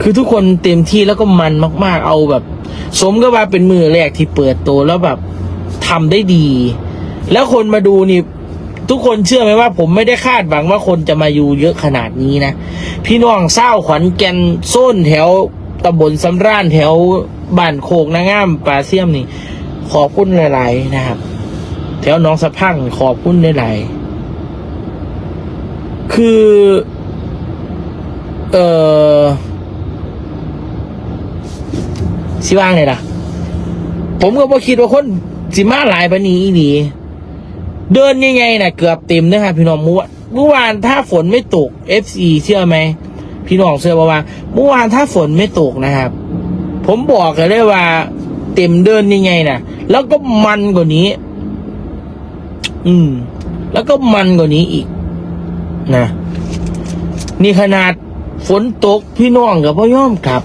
คือทุกคนเต็มที่แล้วก็มันมาก ๆ เอาแบบ สมก็ว่าเป็นมือแรกที่เปิดตัวแล้วแบบทำได้ดี แล้วคนมาดูนี่ ทุกคนเชื่อไหมว่า ผมไม่ได้คาดหวังว่าคนจะมาอยู่เยอะขนาดนี้นะ พี่น้องเศร้าขวัญแกนโซนแถวตำบลสำราญแถวบ้านโคกนางามป่าเสียมนี่ ขอบคุณหลาย ๆ นะครับ แถวน้องสะพังขอบคุณหลายๆคือ เออ สิว่างเลยล่ะ ผมก็บ่คิดว่าคนสิมาหลายปานนี้อีนีเดินยังไงน่ะ เกือบเต็มนะครับพี่น้องเมื่อวานเมื่อวานถ้าฝนไม่ตก FC เชื่อไหมพี่น้องเชื่อว่าว่าเมื่อวานถ้าฝนไม่ตกนะครับ ผมบอกเลยได้ว่า เต็มเดินยังไงน่ะ แล้วก็มันกว่านี้ อืม แล้วก็มันกว่านี้อีก นะนี่ขนาดฝนตกพี่น้องกับพ่อย่อมกลับ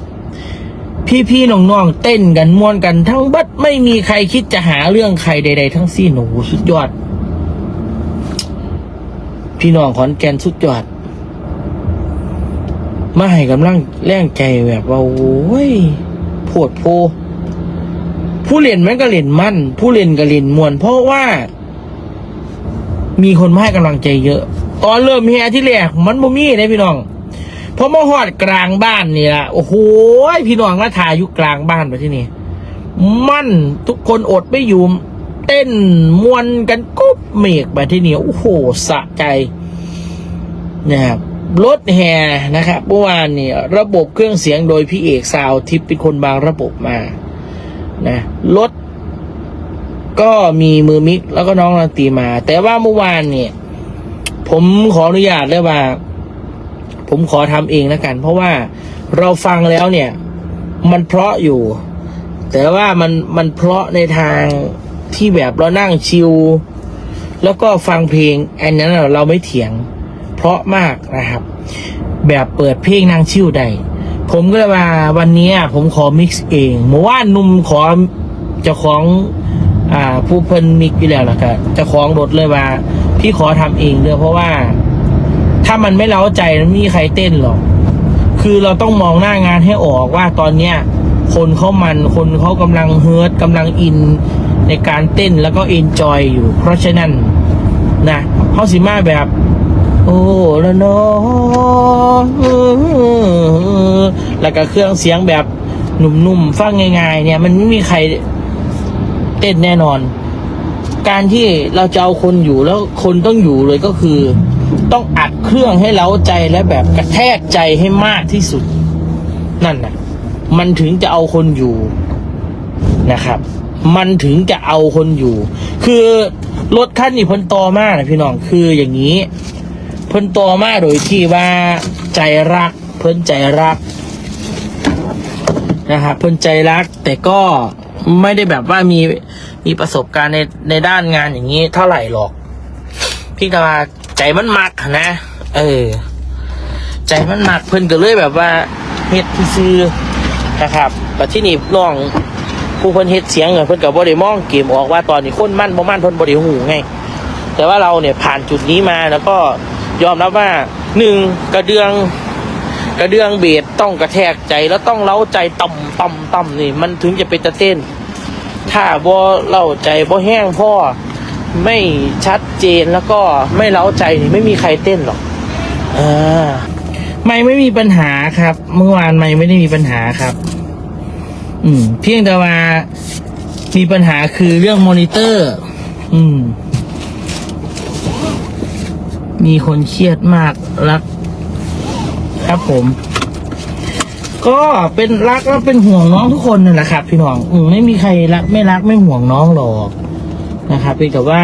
พี่พี่ๆน้องๆเต้นกันม่วนกันทั้งบัดไม่มีใครคิดจะหาเรื่องใครใด ๆ ทั้งสิ้นโอ้โหสุดยอด พี่น้องขอนแก่นสุดยอด มาให้กำลังแรงใจแบบว่าโอ้ยโพดโพ ผู้เล่นมันก็เล่นมั่น ผู้เล่นก็เล่นมวน เพราะว่า มีคนมาให้กำลังใจเยอะ ตอนเริ่มเฮียที่แรกมันบ่มีเลยพี่น้อง พอมาหอดกลางบ้านนี่ละโอ้โหพี่น้องมาถ่ายอยู่กลางบ้านไปที่นี่ มั่นทุกคนอดไม่อยู่เต้นมวนกันกุ๊บเมกไปที่นี่โอ้โหสะใจนะครับรถแห่นะครับเมื่อวานนี่ระบบเครื่องเสียงโดยพี่เอกซาวทิพย์เป็นคนบางระบบมานะรถก็มีมือมิกแล้วก็น้องดนตีมา แต่ว่าเมื่อวานเนี่ย ผมขออนุญาตเลยว่า ผมขอทำเองแล้วกัน เพราะว่าเราฟังแล้วเนี่ย มันเพราะอยู่ แต่ว่ามันมันเพราะในทางที่แบบเรานั่งชิลแล้วก็ฟังเพลงอันนั้นเราไม่เถียง เพราะมากนะครับ แบบเปิดเพลงนั่งชิลได้ผมก็เลยว่าวันนี้ผมขอมิกซ์เองเมื่อวานุ่มขอเจ้าของอ่าผู้เพิ่นมิกอยู่แล้วล่ะก็เจ้าของรถเลยว่า พี่ขอทำเองเด้อเพราะว่า ถ้ามันไม่เล้าใจมันไม่มีใครเต้นหรอก คือเราต้องมองหน้างานให้ออกว่าตอนเนี้ยคนเขามันคนเขากำลังเฮิร์ตกำลังอินในการเต้นแล้วก็เอนจอยอยู่ เพราะฉะนั้นนะเขาสิมาแบบ โอ้ละเนอแล้วก็เครื่องเสียงแบบหนุ่มๆฟังง่ายๆเนี่ย มันไม่มีใครเต้นแน่นอน การที่เราจะเอาคนอยู่แล้วคนต้องอยู่เลยก็คือ ต้องอัดเครื่องให้เล้าใจและแบบกระแทกใจให้มากที่สุด นั่นนะมันถึงจะเอาคนอยู่นะครับ มันถึงจะเอาคนอยู่ คือรถคันนี้เพิ่นตอมากนะพี่น้องคืออย่างนี้ เพิ่นตอมากโดยที่ว่าใจรัก เพิ่นใจรักนะครับเพิ่นใจรักแต่ก็ไม่ได้แบบว่ามีมีประสบการณ์ในในด้านงานอย่างนี้เท่าไหร่หรอกพี่กว่า ใจมันมักนะ เออ ใจมันมักเพิ่นก็เลยแบบว่าเฮ็ดซื่อนะครับแต่ที่นี่น้องผู้เพิ่นเฮ็ดเสียงเพิ่นก็บ่ได้มองเกมออกว่าตอนนี้คนมั่นบ่มั่นเพิ่นบ่ได้หูไงแต่ว่าเราเนี่ยผ่านจุดนี้มาแล้วก็ยอมรับว่าหนึ่งกระเดือง กระเดืองเบสต้องกระแทกใจแล้วต้องเล้าใจต่ำต่ำต่ำนี่ มันถึงจะเป็นตะเต้น ถ้าบ่เล่าใจบ่แห้งพ่อ ไม่ชัดเจนแล้วก็ไม่เล้าใจนี่ไม่มีใครเต้นหรอกอ่าไม่ไม่มีปัญหาครับ เมื่อวานไม่ไม่ได้มีปัญหาครับ อืม เพียงแต่ว่ามีปัญหาคือเรื่องมอนิเตอร์ อืม มีคนเครียดมากรัก ครับผม ก็เป็นรักแล้วเป็นห่วงน้องทุกคนนั่นแหละครับ พี่น้อง อืมไม่มีใครรัก ไม่รักไม่ห่วงน้องหรอก นะครับเพียงแต่ว่า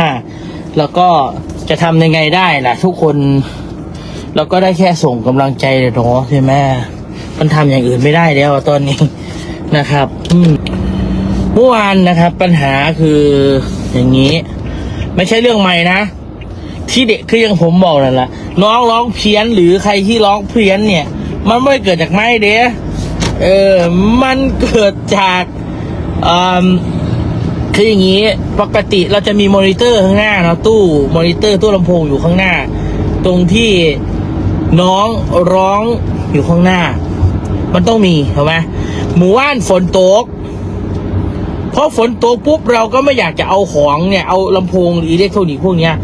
เราก็จะทำยังไงได้ล่ะ ทุกคน เราก็ได้แค่ส่งกำลังใจเนาะใช่ไหมมันทำอย่างอื่นไม่ได้แล้วตอนนี้นะครับ อืมเมื่อวานนะครับ ปัญหาคืออย่างนี้ ไม่ใช่เรื่องใหม่นะที่เด็กคือย่างผมบอกนั่นแหละน้องร้องเพี้ยนหรือใครที่ร้องเพี้ยนเนี่ย มันไม่เกิดจากไม้เด้เออ มันเกิดจากอ่า คืออย่างนี้ปกติเราจะมีมอนิเตอร์ข้างหน้าเนาะตู้มอนิเตอร์ตู้ลำโพงอยู่ข้างหน้า ตรงที่น้องร้องอยู่ข้างหน้า มันต้องมีถูกไหมหมู่บ้านฝนตกเพอฝนตกปุ๊บเราก็ไม่อยากจะเอาของเนี่ยเอาลำโพงหรืออิเล็กทรอนิกส์พวกเนี้ย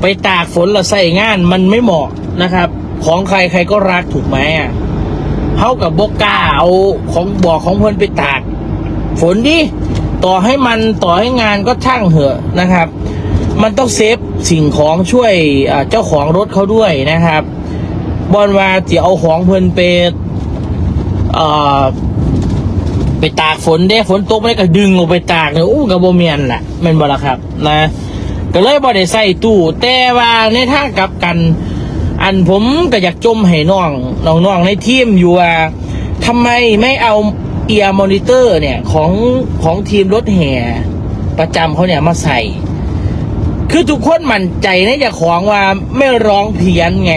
ไปตากฝนแล้วใส่งานมันไม่เหมาะนะครับ ของใครใครก็รักถูกไหมอะเขากับบกกล้าเอาของบอกของเพื่อนไปตาก ฝนดิ ต่อให้มันต่อให้งานก็ช่างเหอะนะครับ มันต้องเซฟสิ่งของช่วยเจ้าของรถเขาด้วยนะครับ บอลว่าจะเอาของเพื่อนไปเอ่อไปตากฝนเด้ฝนตกไม่ได้ก็ดึงลงไปตากเลยอู้กับโบเมียนแหละม่นบ่ละครับนะก็เลยบ่ได้ใส่ตู้แต่ว่าในทางกลับกัน อันผมก็อยากจมให้น้องน้องๆในทีมอยู่ว่าทำไมไม่เอา เอียร์มอนิเตอร์เนี่ยของของทีมรถแห่ประจำเขาเนี่ยมาใส่ คือทุกคนมั่นใจในเจ้าของว่าไม่ร้องเพี้ยนไง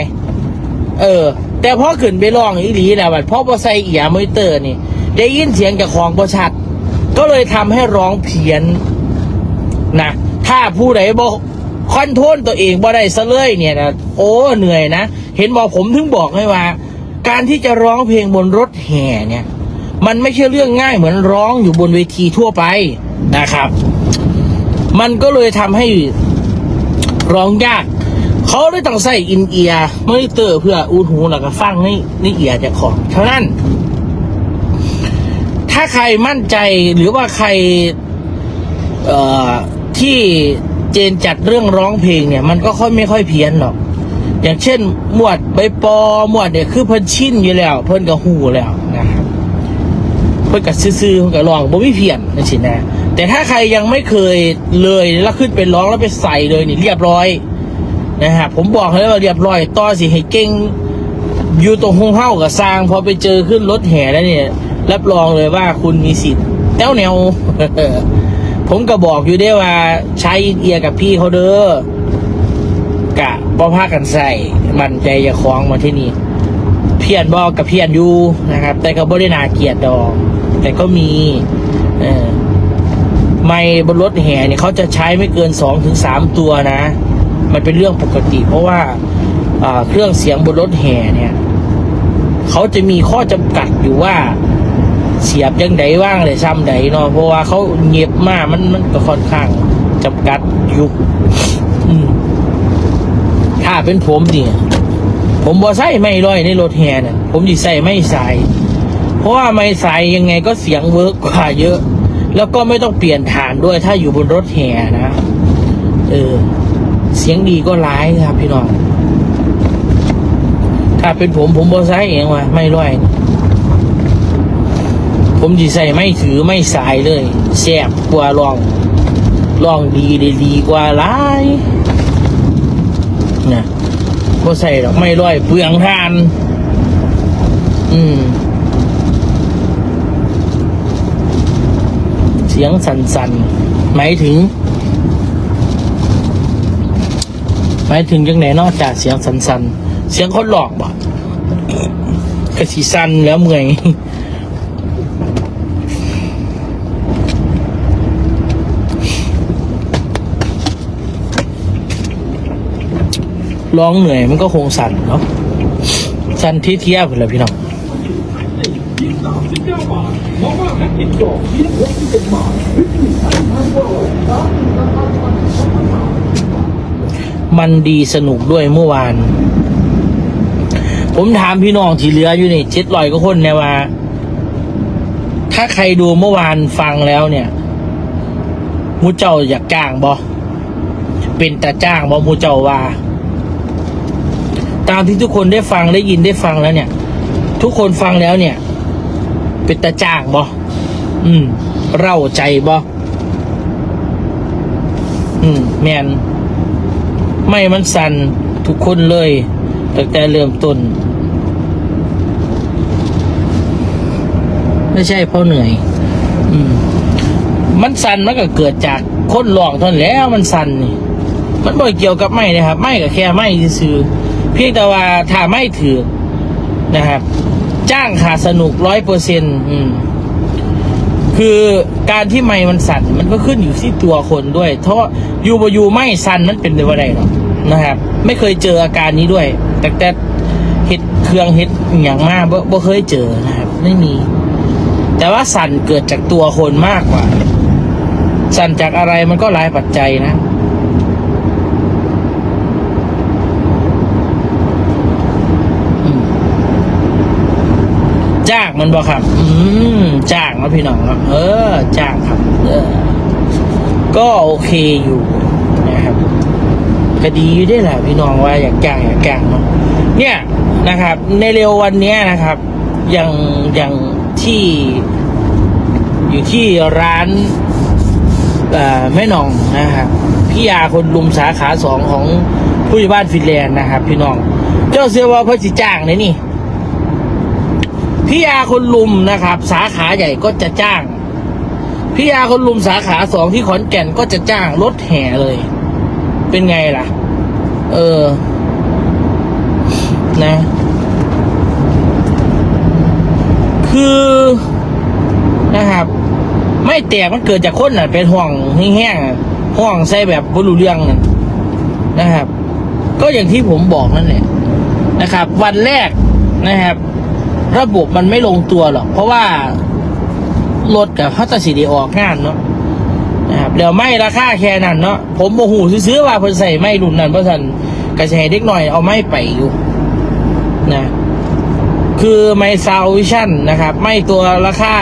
เออ แต่พอขึ้นไปร้องอีหลีแล้วบัดพอพอใส่เอียร์มอนิเตอร์นี่ ได้ยินเสียงจากของประชัด ก็เลยทำให้ร้องเพี้ยนนะถ้าผู้ใดบอกคอนโทรลตัวเองบ่ได้ซะเลยเนี่ยนะโอ้เหนื่อยนะ เห็นบอกผมถึงบอกให้ว่า การที่จะร้องเพลงบนรถแห่เนี่ย มันไม่ใช่เรื่องง่ายเหมือนร้องอยู่บนเวทีทั่วไปนะครับ มันก็เลยทำให้ร้องยาก เขาเลยต้องใส่อินเอียร์มอนิเตอร์เพื่ออูดหูแล้วก็ฟังในในเอียร์จากของเท่านั้น ถ้าใครมั่นใจหรือว่าใครเอ่อที่เจนจัดเรื่องร้องเพลงเนี่ย มันก็ค่อยไม่ค่อยเพี้ยนหรอก อย่างเช่น หมวดใบปอหมวดเนี่ยคือเพิ่นชินอยู่แล้ว เพิ่นก็หูแล้ว เพิ่นก็ซื่อๆเพิ่นก็ร้องบ่มีเพี้ยนนั่นสินะ แต่ถ้าใครยังไม่เคยเลยแล้วขึ้นไปร้องแล้วไปใส่เลยนี่เรียบร้อยนะครับผมบอกเลยว่าเรียบร้อยต่อสิให้เก่งอยู่ตรงห้องเฮ้ากับสร้างพอไปเจอขึ้นรถแห่แล้วเนี่ยรับรองเลยว่าคุณมีสิทธิ์แต้วแนว ผมก็บอกอยู่ได้ว่าใช้เอียกับพี่เขาเด้อกะบ่พากันใส่มันใจจะคล้องมาที่นี่เพียนบอกกับเพียนอยู่นะครับ แต่ก็บ่ได้นาเกียดดอก แต่ก็มีไม่บนรถแห่เนี่ยเขาจะใช้ไม่เกินสองถึงสามตัวนะ มันเป็นเรื่องปกติ เพราะว่าเครื่องเสียงบนรถแห่เนี่ยเขาจะมีข้อจำกัดอยู่ว่าเสียบยังไดว่างเลยซ้ำใดเนาะเพราะว่าเขาเงียบมากมันมันก็ค่อนข้างจำกัดอยู่ถ้าเป็นผมเนี่ยผมบ่ใส่ไม่ร้อยในรถแห่น่ะผมดิใส่ไม่สาย เพราะว่าไม่สายยังไงก็เสียงเวิร์กกว่าเยอะ แล้วก็ไม่ต้องเปลี่ยนฐานด้วยถ้าอยู่บนรถแห่นะ เออ เสียงดีก็ร้ายครับพี่น้อง ถ้าเป็นผมผมบ่ใส่เองว่ะไม่ร้อยผมจีใส่ไม่ถือไม่สายเลยแซ่บกว่าลองลองดีได้ดีกว่าหลายนะพอใส่ดอกไม่ร้อยเปลืองทาน อืม สียงสั่นๆ หมายถึง หมายถึงยังไหนนอกจากเสียงสั่นๆ เสียงคนหลอกบ่กระสีสั่นแล้วเมื่อยร้องเหนื่อยมันก็คงสั่นเนาะสั่นที่เทียบเลยพี่น้อง มันดีสนุกด้วยเมื่อวาน ผมถามพี่น้องที่เหลืออยู่นี่เจ็ดรอยก็คนเนี่ยว่า ถ้าใครดูเมื่อวานฟังแล้วเนี่ยมูเจ้าอยากจ้างบอเป็นตาจ้างบอมูเจ้าว่า ตามที่ทุกคนได้ฟังได้ยินได้ฟังแล้วเนี่ย ทุกคนฟังแล้วเนี่ย เป็นตาจ้างบออืม เร่าใจบออืม แมนไม่มันสั่นทุกคนเลยตั้งแต่เริ่มต้น ไม่ใช่เพราะเหนื่อย อืม มันสั่นมันก็เกิดจากคนหลอกทนแล้วมันสั่นนี่มันบ่เกี่ยวกับไม่นะครับ ไม่ก็แค่ไม่ซื่อเพียงแต่ว่าถ้าไม่ถือนะครับ จ้างขาดสนุกร้อยเปอร์เซ็นต์คือการที่ไม่มันสั่นมันก็ขึ้นอยู่ที่ตัวคนด้วย เพราะอยู่บอยู่ไม่สั่นมันเป็นไปว่าไดหรอกนะครับ ไม่เคยเจออาการนี้ด้วย แต่แต่เฮ็ดเครื่องเฮ็ดอย่างมากบ่เคยเจอนะครับ ไม่มี แต่ว่าสั่นเกิดจากตัวคนมากกว่า สั่นจากอะไรมันก็หลายปัจจัยนะ จ้างมันบอกครับ อืมจ้างครับพี่น้องครับ เออจ้างครับเออก็โอเคอยู่นะครับก็ดีอยู่ได้แหละพี่น้องว่าอยากจ้างอยากจ้างเนาะเนี่ยนะครับ ในเร็ววันเนี้ยนะครับอย่างอย่างที่อยู่ที่ร้านแม่หนองนะครับพี่ยาคนลุมสาขาสองของผู้ใหญ่บ้านฟินแลนด์นะครับ พี่น้อง เจ้าเสียว่าเพระจิจ้างเลยนี่ พี่ยาคนลุมนะครับ สาขาใหญ่ก็จะจ้างพี่ยาคนลุมสาขาสองที่ขอนแก่นก็จะจ้างรถแห่เลย เป็นไงล่ะ เออ นะ คือนะครับ ไม่แตกมันเกิดจากคนน่ะ เป็นห่วงแห้งๆห่วงใส่แบบบรูเรื่องน่ะนะครับ ก็อย่างที่ผมบอกนั่นแหละนะครับ วันแรกนะครับ ระบบมันไม่ลงตัวหรอก เพราะว่ารถกับพัตสิดีออกงานเนาะนะครับเดี๋ยวไม่ราคาแค่นั้นเนาะผมโมโหซื้อว่าเพิ่นใส่ไม่รุ่นนั้นเพราะสันกระแสเด็กหน่อยเอาไม่ไปอยู่นะคือไมซาววิชั่นนะครับ ไม่ตัวราคา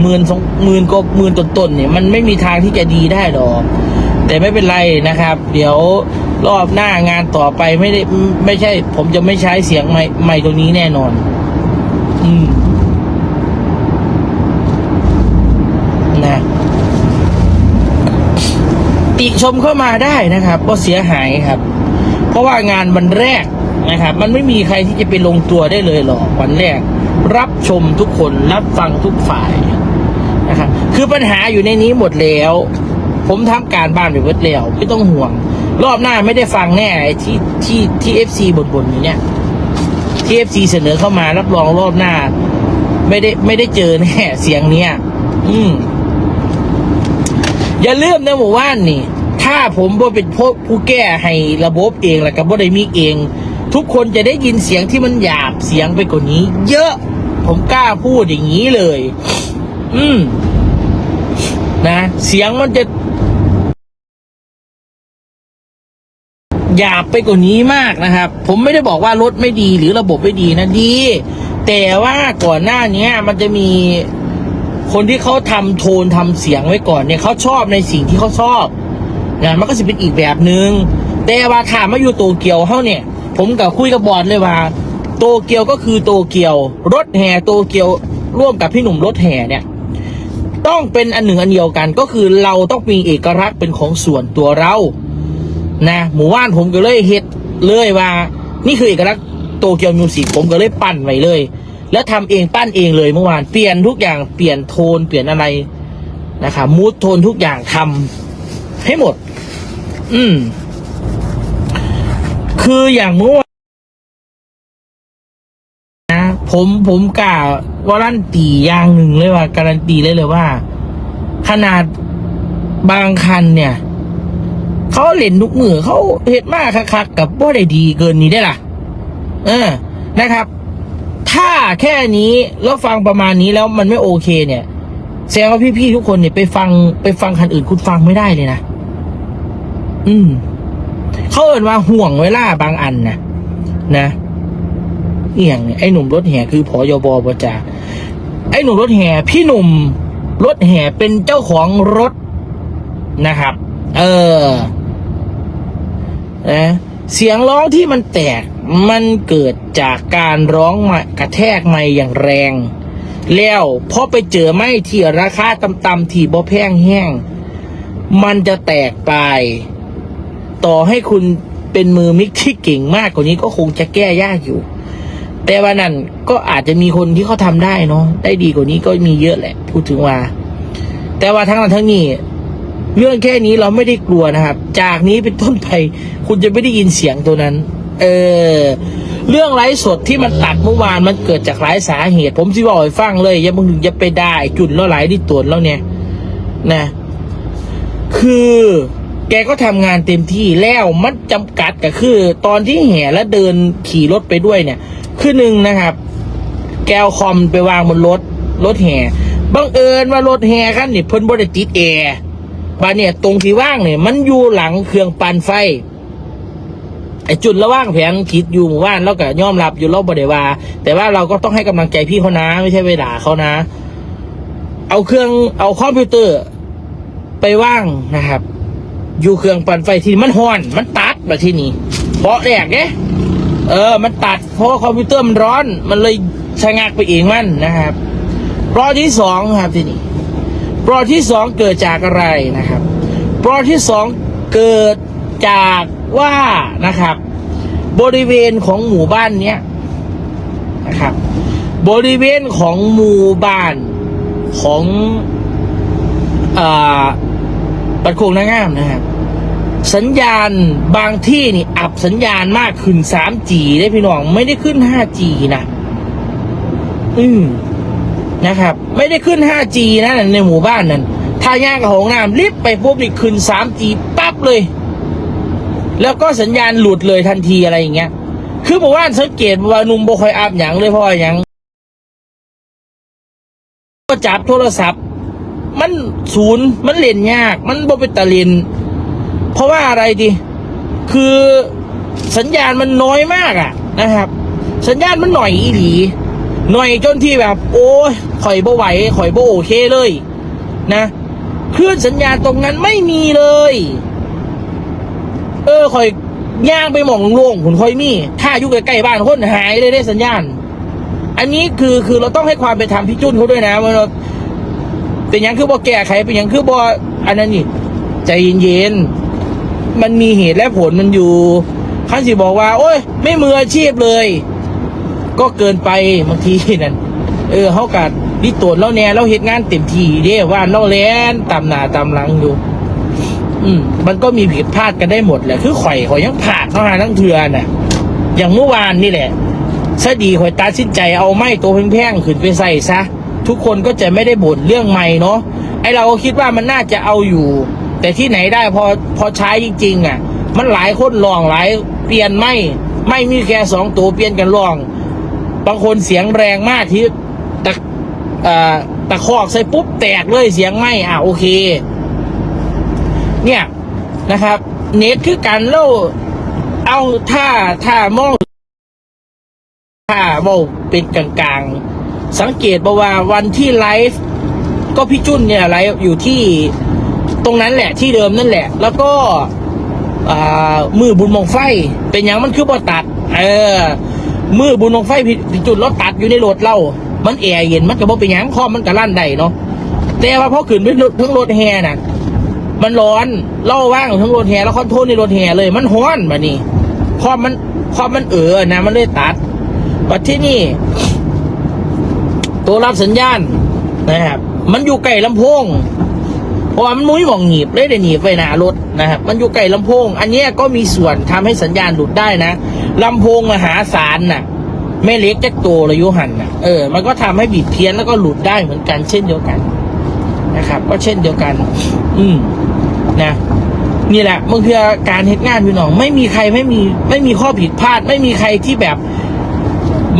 หมื่นสองหมื่นก็หมื่นต้นๆเนี่ยมันไม่มีทางที่จะดีได้หรอกแต่ไม่เป็นไรนะครับ เดี๋ยวรอบหน้างานต่อไปไม่ได้ไม่ใช่ ผมจะไม่ใช้เสียงไม่ไม่ตัวนี้แน่นอน อืมนะติชมเข้ามาได้นะครับก็เสียหายครับ เพราะว่างานวันแรกนะครับ มันไม่มีใครที่จะไปลงตัวได้เลยหรอกวันแรก รับชมทุกคนรับฟังทุกฝ่ายนะครับคือปัญหาอยู่ในนี้หมดแล้ว ผมทำการบ้านไปเบิดแล้วไม่ต้องห่วง รอบหน้าไม่ได้ฟังแน่ที่ที่ที่เอฟซีบ่นๆอยู่เนี่ย ที่เอฟซีเสนอเข้ามารับรองรอบหน้า ไม่ได้ไม่ได้เจอแน่เสียงเนี้ย อืมอย่าลืมนะหมู่ว่านนี่ ถ้าผมบ่เป็นผู้ผู้แก้ให้ระบบเองแล้วก็บ่ได้มีเอง ทุกคนจะได้ยินเสียงที่มันหยาบเสียงไปกว่านี้ เยอะ ผมกล้าพูดอย่างนี้เลย อืมนะ เสียงมันจะ หยาบไปกว่านี้มากนะครับ ผมไม่ได้บอกว่ารถไม่ดีหรือระบบไม่ดีนะดี แต่ว่าก่อนหน้านี้มันจะมีคนที่เขาทำโทนทำเสียงไว้ก่อนเนี่ยเขาชอบในสิ่งที่เขาชอบนะมันก็จะเป็นอีกแบบหนึง่งแต่ว่าถามมาอยู่โตเกียวเขาเนี่ย ผมกับคุยกับบอดเลยว่า โตเกียวก็คือโตเกียว รถแห่โตเกียวร่วมกับพี่หนุ่มรถแห่เนี่ย ต้องเป็นอันหนึ่งอันเดียวกันก็คือเราต้องมีเอกลักษณ์เป็นของส่วนตัวเรา นะหมู่บ้านผมก็เลยเฮ็ดเลยว่า นี่คือเอกลักษณ์โตเกียวมิวสิกผมก็เลยปั้นไว้เลย แล้วทำเองปั้นเองเลยเมื่อวานเปลี่ยนทุกอย่างเปลี่ยนโทนเปลี่ยนอะไรนะครับมูดโทนทุกอย่างทำให้หมด อืม คืออย่างเมื่อวานนะผมผมกล่าวว่ารันตีอย่างหนึ่งเลยว่า การันตีเลยเลยว่า ขนาดบางคันเนี่ย เขาเล่นทุกมือเขาเฮ็ดมากคักๆกับว่าได้ดีเกินนี้ได้ล่ะ เออนะครับ ถ้าแค่นี้แล้วฟังประมาณนี้แล้วมันไม่โอเค เนี่ยแสดงว่าพี่ๆทุกคนเนี่ยไปฟังไปฟังคันอื่นคุณฟังไม่ได้เลยนะอืมเขาเอ่นว่าห่วงเวลาบางอันนะนะเอียงไอ้หนุ่มรถแห่คือพอยบปจาไอ้หนุ่มรถแห่พี่หนุ่มรถแห่เป็นเจ้าของรถนะครับ เออ นะเสียงร้องที่มันแตกมันเกิดจากการร้องมากระแทกไม่อย่างแรง แล้วพอไปเจอไม้ที่ราคาต่ำๆที่บ่แพงแห้ง มันจะแตกไป ต่อให้คุณเป็นมือมิกที่เก่งมากกว่านี้ก็คงจะแก้ยากอยู่ แต่ว่านั่นก็อาจจะมีคนที่เขาทำได้เนาะได้ดีกว่านี้ก็มีเยอะแหละ พูดถึงว่า แต่ว่าทั้งนั้นทั้งนี้ เรื่องแค่นี้เราไม่ได้กลัวนะครับ จากนี้เป็นต้นไป คุณจะไม่ได้ยินเสียงตัวนั้น เออ เรื่องไลฟ์สดที่มันตัดเมื่อวานมันเกิดจากหลายสาเหตุ ผมสิบอกให้ฟังเลยอย่ามึงอย่าไปได้จุดแล้วหลายที่ตัวจแล้วเนี่ย นะ คือแกก็ทำงานเต็มที่แล้วมันจำกัดก็คือ ตอนที่แห่และเดินขี่รถไปด้วยเนี่ย คือหนึ่งนะครับ แกวคอมไปวางบนรถ รถแห่บังเอิญว่ารถแห่คันนี่เพิ่นบริติดแอร์ บานเนี่ยตรงที่ว่างเนี่ยมันอยู่หลังเครื่องปั่นไฟไอจุดระว่างแผงคิดอยู่หมู่บ้านแล้วก็ยอมรับอยู่รอบบริวาแต่ว่าเราก็ต้องให้กำลังใจพี่เขานะ ไม่ใช่ไปด่าเขานะ เอาเครื่องเอาคอมพิวเตอร์ ไปว่างนะครับ อยู่เครื่องปั่นไฟที่มันหอน มันตัดแบบที่นี่เพราะแรกเนี่ยเออ มันตัด เพราะว่าคอมพิวเตอร์มันร้อน มันเลยชะงักไปเองมันนะครับปลอที่สองครับที่นี่ ปลอที่สองเกิดจากอะไรนะครับ ปลอที่สองเกิดจากว่านะครับ บริเวณของหมู่บ้านเนี้ยนะครับ บริเวณของหมู่บ้านของอ่าปัดโคงนางงามนะครับสัญญาณบางที่นี่อับสัญญาณมากขึ้น 3G ได้พี่น้อง ไม่ได้ขึ้น 5G นะ อืม นะครับ ไม่ได้ขึ้น 5G นะในหมู่บ้านนั้นถ้าย่างกับของน้ำรีบไปปุ๊บนี่ขึ้น 3G ปั๊บเลย แล้วก็สัญญาณหลุดเลยทันทีอะไรอย่างเงี้ย คือบอกว่าสังเกตว่านุ่มบคอยอับหยังเลยเพราะว่าหยังก็จับโทรศัพท์ มันศูนย์มันเล่นยาก มันบ่เป็นตะเล่นเพราะว่าอะไรดิคือสัญญาณมันน้อยมากอะนะครับ สัญญาณมันหน่อยอีหลี หน่อยจนที่แบบ โอ้ยข่อยบ่ไหวข่อยบ่โอเคเลย นะคลื่นสัญญาณตรงนั้นไม่มีเลย เออข่อยย่างไปหมองโล่งผุนข่อยมีถ้าอยู่ใกล้ๆบ้านคนหายเลยได้สัญญาณ อันนี้คือคือเราต้องให้ความเป็นธรรมพี่จุนเขาด้วยนะว่าเราเป็นยังคือบ่แก้ไขเป็นยังคือบ่อันนั้นนี่ใจเย็นๆมันมีเหตุและผลมันอยู่ขั้นสิบอกว่า โอ้ย ไม่มืออาชีพเลย ก็เกินไปบางทีนั่นเออเขากัดดิตรวจแล้วแน่เราเหตุงานเต็มทีเด้ว่าเราแลนตามหน้าตามหลังอยู่ อืม มันก็มีผิดพลาดกันได้หมดแหละคือข่อยข่อยยังผ่านเข้ามาทั้งเทือน่ะ อย่างเมื่อวานนี่แหละซะดีข่อยตัดสินใจเอาไม้ตัวแพงๆขึ้นไปใส่ซะทุกคนก็จะไม่ได้บ่นเรื่องไม้เนาะไอเราก็คิดว่ามันน่าจะเอาอยู่ แต่ที่ไหนได้พอพอใช้จริง ๆ อะ มันหลายคนลองหลายเปลี่ยนไม่ไม่มีแค่สองตัวเปลี่ยนกันลอง บางคนเสียงแรงมากที่ตะตะคอกใส่ปุ๊บแตกเลยเสียงไหมอะโอเค เนี่ยนะครับ เน็ตคือการเล่าเอาถ้าถ้ามองถ้าเว่าเป็นกลางๆ สังเกตบอกว่าวันที่ไลฟ์ก็พี่จุ้นเนี่ยไลฟ์อยู่ที่ตรงนั้นแหละที่เดิมนั่นแหละ แล้วก็มือบุญมองไฟ เป็นอย่างมันคือบ่ตัด เออ มือบุญมองไฟพี่พี่จุ้นรถตัดอยู่ในรถเรา มันแอร์เย็นมันก็บ่เป็นหยังคอมมันก็ลั่นได้เนาะแต่ว่าพอขึ้นไปทั้งรถแฮน่ะ มันร้อนเล่าว่างทั้งรถแห่แล้วคอนโทรลในรถแห่เลย มันฮ้อนมานี่คอมมันคอมมันเออนะมันเลยตัดปัจที่นี่ ตัวรับสัญญาณนะครับ มันอยู่ใกล้ลำโพงเพราะมันมุ้ยหมองหนีบเลยได้หนีบไปหนารถนะครับ มันอยู่ใกลลำโพง อันนี้ก็มีส่วนทำให้สัญญาณหลุดได้นะ ลำโพงมหาศาลน่ะแม่เล็กแจ็คโตระยุหันน่ะเออมันก็ทำให้บิดเพี้ยนแล้วก็หลุดได้เหมือนกันเช่นเดียวกันนะครับ ก็เช่นเดียวกัน อืมนะนี่แหละมันคือการเฮ็ดงานพี่น้อง ไม่มีใครไม่มี ไม่มีข้อผิดพลาด ไม่มีใครที่แบบ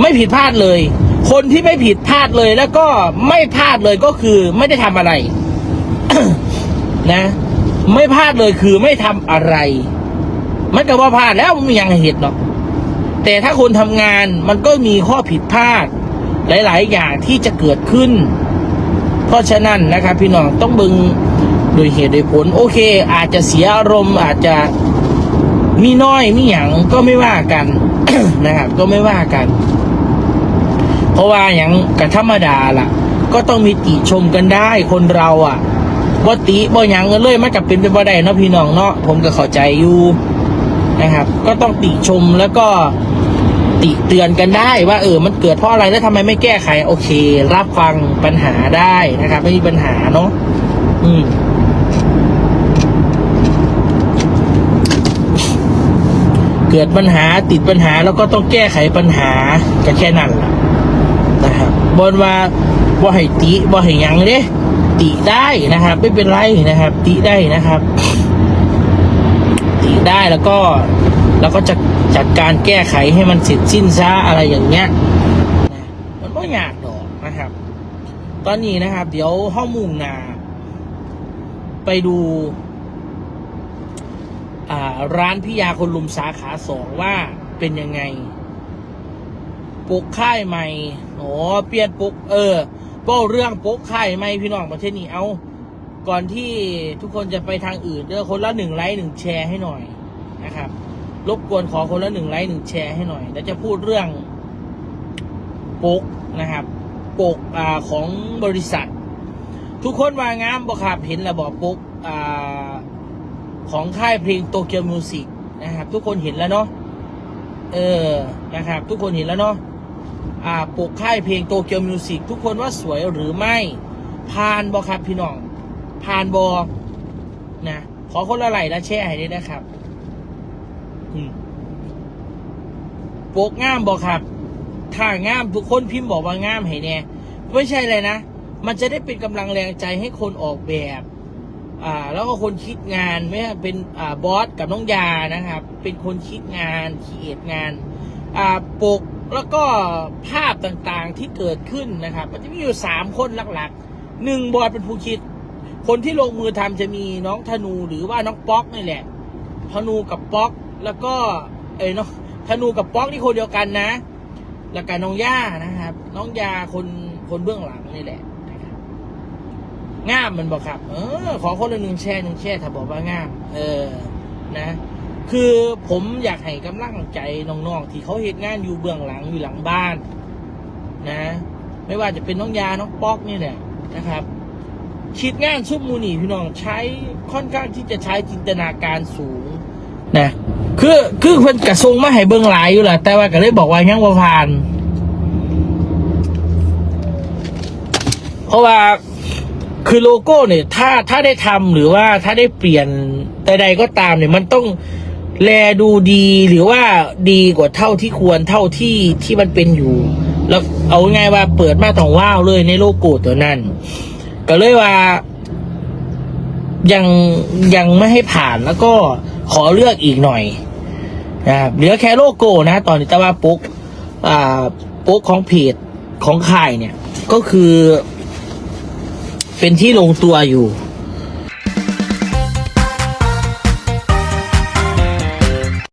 ไม่ผิดพลาดเลย คนที่ไม่ผิดพลาดเลยแล้วก็ไม่พลาดเลยก็คือไม่ได้ทำอะไร นะ ไม่พลาดเลยคือไม่ทำอะไร มันก็ว่าพลาดแล้วมันยังไงเหตุเนาะ แต่ถ้าคนทำงานมันก็มีข้อผิดพลาด หลาย ๆ อย่างที่จะเกิดขึ้น เพราะฉะนั้นนะครับพี่น้องต้องบึงโดยเหตุโดยผล โอเค อาจจะเสียอารมณ์ อาจจะมีน้อยมีหยังก็ไม่ว่ากันนะครับ ก็ไม่ว่ากัน เพราะว่าอย่างกับธรรมดาล่ะ ก็ต้องมีติชมกันได้คนเราอะบ่ติบ่หยังกันเลยมันกับเป็นไปบ่ได้เนาะพี่น้องเนาะผมก็เข้าใจอยู่นะครับ ก็ต้องติชมแล้วก็ ติเตือนกันได้ว่าเออมันเกิดเพราะอะไรแล้วทำไมไม่แก้ไข โอเค รับฟังปัญหาได้นะครับ ไม่มีปัญหาเนาะอืมเกิดปัญหาติดปัญหาแล้วก็ต้องแก้ไขปัญหาก็แค่นั้นแหละนะครับบนว่าว่าให้ติว่าให้ยังเด้ติได้นะครับ ไม่เป็นไรนะครับ ติได้นะครับ ติได้แล้วก็ แล้วก็จะจัดการแก้ไขให้มันเสร็จสิ้นซะอะไรอย่างเงี้ยนะมันก็ยากดอกนะครับ ตอนนี้นะครับ เดี๋ยวห้องมุงนา ไปดูร้านพิยาคนลุมสาขาสองว่าเป็นยังไงปกค่ายใหม่อ๋อเปลี่ยนปกเออก็เรื่องปกค่ายใหม่พี่น้องประเทศนี้เอา ก่อนที่ทุกคนจะไปทางอื่นเด้อคนละหนึ่งไลค์หนึ่งแชร์ให้หน่อยนะครับ รบกวนขอคนละหนึ่งไลค์หนึ่งแชร์ให้หน่อย แล้วจะพูดเรื่องปกนะครับ ปกอของบริษัท ทุกคนว่างามบอกครับเห็นแล้วบอกปกอของค่ายเพลงโตเกียวมิวสิกนะครับ ทุกคนเห็นแล้วเนาะเออนะครับ ทุกคนเห็นแล้วเนาะอ่าปกค่ายเพลงโตเกียวมิวสิกทุกคนว่าสวยหรือไม่ผ่านบอครับพี่น้องผ่านบอนะขอคนละไหลละแช่ให้ด้วยนะครับ อืมปกงามบอกครับ ถ้างามทุกคนพิมพ์บอกว่างามให้แน่ไม่ใช่เลยนะ มันจะได้เป็นกำลังแรงใจให้คนออกแบบ อ่า แล้วก็คนคิดงานไม่เป็นอ่าบอสกับน้องยานะครับ เป็นคนคิดงานคิดงาน อ่าปกแล้วก็ภาพต่างๆที่เกิดขึ้นนะครับ มันจะมีอยู่สามคนหลักๆหนึ่งบอสเป็นผู้คิด คนที่ลงมือทำจะมีน้องธนูหรือว่าน้องป๊อกนี่แหละธนูกับป๊อก แล้วก็เอ้ยน้องธนูกับป๊อกนี่คนเดียวกันนะ แล้วก็น้องย่านะครับ น้องยาคนคนเบื้องหลังนี่แหละนะครับงามมันบอกครับ เออ ขอคนละหนึ่งแช่หนึ่งแช่ถ้าบอกว่างาม เออ นะ คือผมอยากให้กำลังใจน้องๆที่เขาเหตุงานอยู่เบื้องหลังอยู่หลังบ้าน นะ ไม่ว่าจะเป็นน้องยาน้องป๊อกนี่แหละนะครับคิดงานซุปมูนี่พี่น้องใช้ค่อนข้างที่จะใช้จินตนาการสูง นะ คือคือเพิ่นกระทรงมาให้เบิ่งหลายอยู่แหละแต่ว่าก็เลยบอกว่ายังบ่ผ่าน เพราะว่าคือโลโก้เนี่ย ถ้าถ้าได้ทำหรือว่าถ้าได้เปลี่ยนใดๆก็ตามเนี่ย มันต้องแลดูดีหรือว่าดีกว่าเท่าที่ควรเท่าที่ที่มันเป็นอยู่ แล้วเอาง่ายว่าเปิดมาต้องว้าวเลยในโลโก้ตัวนั้น ก็เลยว่ายังยังไม่ให้ผ่านแล้วก็ขอเลือกอีกหน่อย นะครับเหลือแค่โลโก้นะ ตอนนี้แต่ว่าปุ๊กอ่าปุ๊กของเพจของค่ายเนี่ย ก็คือ เป็นที่ลงตัวอยู่